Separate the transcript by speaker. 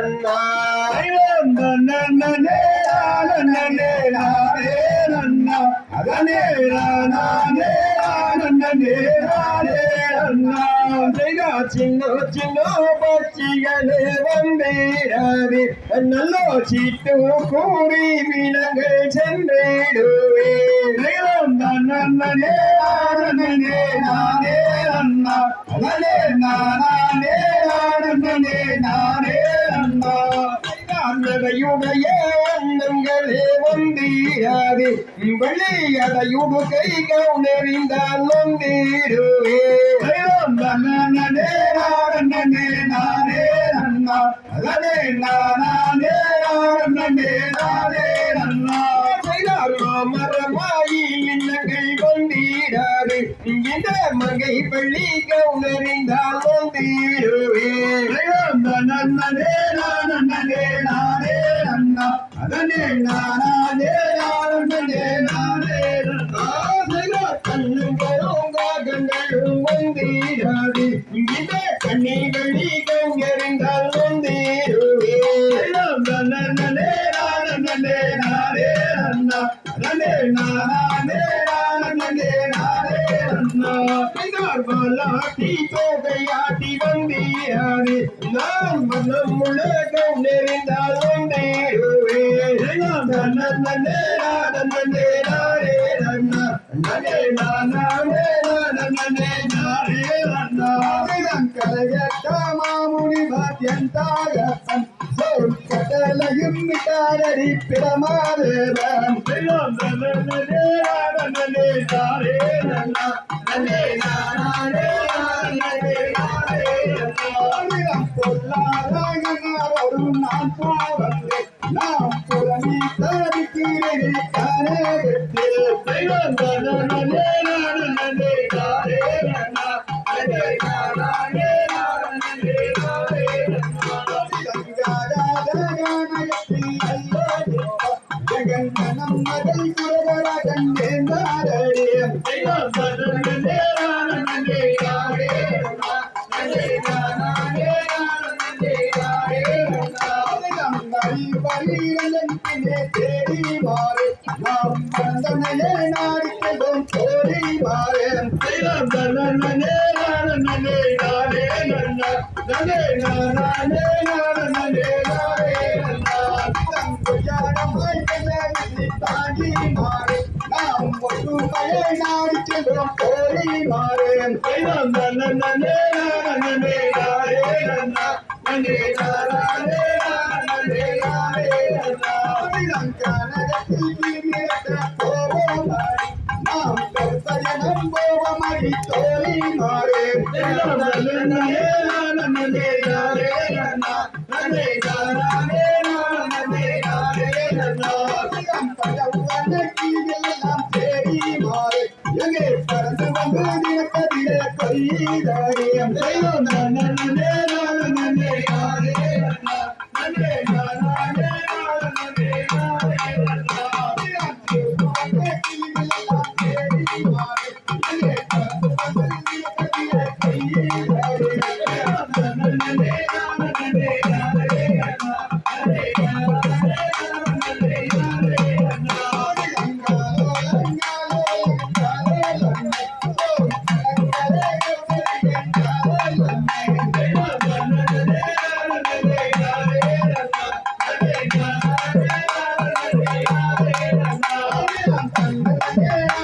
Speaker 1: நன்னா
Speaker 2: நன்னே நன்னே நானே நன்னா அதனே நானே நன்னே நானே நன்னா
Speaker 1: சின்ன சின்ன பட்சிகளே வந்தேராது அன்னதையுடைய அன்னங்களே வந்தீராது வெளியடையுடு கை கவுனறிந்தால் வந்தீருவே
Speaker 2: நானே நானே நன்னா
Speaker 3: அதனே நானே நன்னே நானே நன்னா
Speaker 1: மரமாயி மின்னங்கள் வந்தீராது இந்த மகை பள்ளி கவுனறிந்தால் வந்தீருவே கண்ணி வழி கவுனறிந்தால் வந்தீருவே.
Speaker 2: நன்னே நானே நானே நன்னா அதனே நானே நானே நானே நன்னா
Speaker 1: பாலாட்டி தோகையாட்டி வந்தீராது. நான் மனம் உலகம் நெறிந்தால் வந்தீருவே
Speaker 3: மாமுனி பாத்தியந்தாகப்பன் சொல் கடலையும் காரடி பிரமாதேவன் பொல்லாதவரும் நான் போவந்தே நாம் புறணி தடுக்கிறேன் கனகத்தில் ஜெகந்தனம் மகள் குரவரகன் வேந்தாரடியம் தேடி மாறு நாம் வந்தனையே நாடிக்கதும் கோடி மாறு தாண்டி மாறு. நாம் ஒற்றுமையை நாடிக்கதும் மாறு
Speaker 2: நானே நானே நானே
Speaker 3: తోలి మారే
Speaker 2: నన్నే నన్నే గారే నన్న నన్నే గారే నన్నే గారే నన్న
Speaker 3: కంపడవనకి వెళ్ళాం తేడి మారే ఎంగే పరந்து வந்து நினக்கதிலே கொய்தாரியம் செய்தோ
Speaker 2: நன்ன நன்னே நன்னே காரே நன்னே காரே நன்னே காரே
Speaker 3: Thank you.